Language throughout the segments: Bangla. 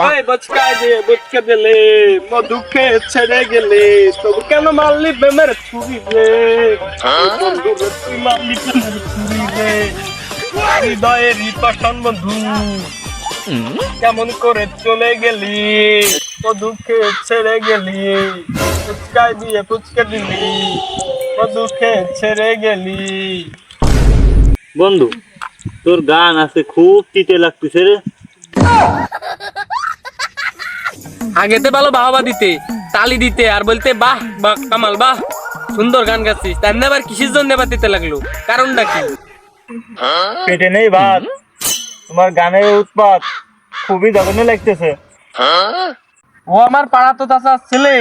বচকা দিলে মধুকে ছেড়ে গেলে তবু কেন মারলি প্রেমের ছুরি রে? তুই মারলি প্রেমের ছুরি রে। হৃদয়ের পাষাণ বন্ধু কেমন করে চলে গেলি? মধুকে ছেড়ে গেলি ফুচকায় দিয়ে ফুচকা দিলি মধুকে ছেড়ে গেলি। বন্ধু তোর গান আছে খুব তিতে লাগতেছে রে। আগেতে ভালো বাহবা দিতে তালি দিতে আর বলতে বাহ বাহ কামাল বাহ সুন্দর গান গাচ্ছিস। তার না আবার কিসের জন্য এবার দিতে লাগল? কারণটা কি? পেটে নেই ভাত। তোমার গানের উৎপাত খুবই জঘন্য লাগতেছে। ও আমার পাড়া তো চাচা ছেলে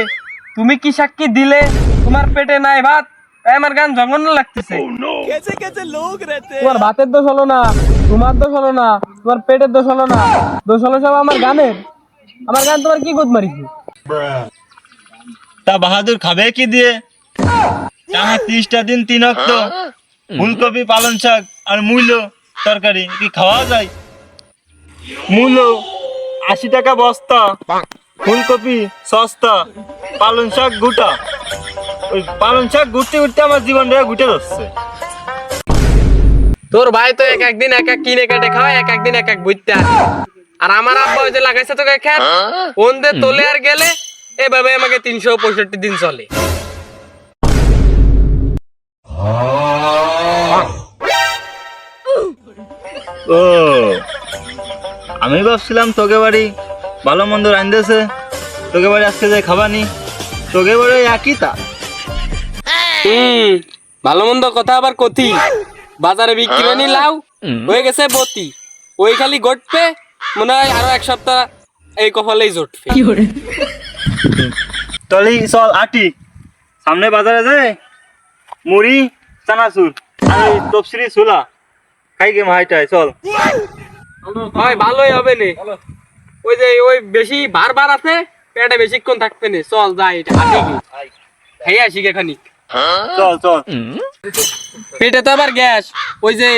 তুমি কি সাক্ষী দিলে? তোমার পেটে নাই ভাত? তাই আমার গান জঘন্য লাগতেছে। তোমার ভাতের দোষ হলো না তোমার দোষ হলো না তোমার পেটের দোষ হলো না। দোষ হলো সব আমার গানের। আমার গান তোমার কি গোদ মারিছে? তা বাহাদুর খাবে কি দিয়ে? টানা ত্রিশটা দিন তিন অক্ত ফুলকপি পালন শাক আর মূল্য তরকারি কি খাওয়া যায়? মূল্য আশি টাকা বস্তা ফুলকপি সস্তা পালন শাক গুটা। ওই পালন শাক ঘুরতে ঘুরতে আমার জীবনটা ঘুটে যাচ্ছে তোর ভাই তো এক একদিন এক এক কিনে কেটে খাওয়ায় এক একদিন এক এক বুঝতে আর আমার আব্বা ওই যে লাগাইছে তোকে খেত ওন দে তোলে আর গেলে এভাবে আমাকে তিনশো পঁয়ষট্টি দিন চলে। ও আমি ভাবছিলাম তোকে বাড়ি ভালো মন্দ রান্ধেছে তোকে বাড়ি আজকে যাই খাবানি তোকে বাড়ি একই তা। হুম ভালো মন্দ কথা আবার কথি বাজারে বিক্রি লাউ। হয়ে গেছে বতি। ওই খালি গটপে মনে হয় আরও এক সপ্তাহ এই কপালেই জুটবে। তলি চল আটি। সামনে বাজারে যায় মুড়ি চানাচুর আর তপসিরি ছোলা। খাই গে মাইটাই চল। হয় ভালোই হবে নে। ওই যে ওই বেশি বারবার আছে পেটে বেশিক্ষণ থাকবে না। চল যাই গিয়ে খাই আসি গে খানিক। চল চল। পেটে তো আবার গ্যাস। ওই যে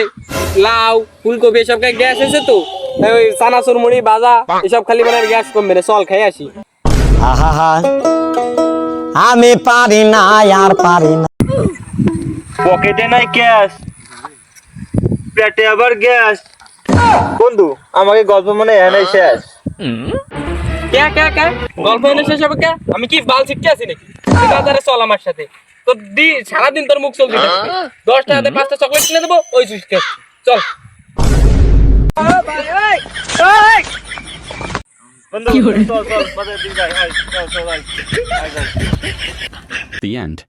লাউ ফুলকপি এসব গ্যাস এসে তো। ওই চানাচুর মুড়ি বাজা এসব খালি মানে গ্যাস কমবে না চল খাই আসি। আহা আমি পারি না আর পারি না। পকেটে নাই ক্যাশ পেটে আবার গ্যাস। বন্ধু আমাকে গল্প মনে এনে শেষ। কে কে কে? গল্প এনে শেষ হবে কে? আমি কি বাল শিখতে আছি নাকি? বাজারে চল আমার সাথে। তোর দি সারাদিন তোর মুখ চলতে থাকবে দশ টাকাতে পাঁচটা চকলেট কিনে দেবো ওই সুইচতে চল। The end.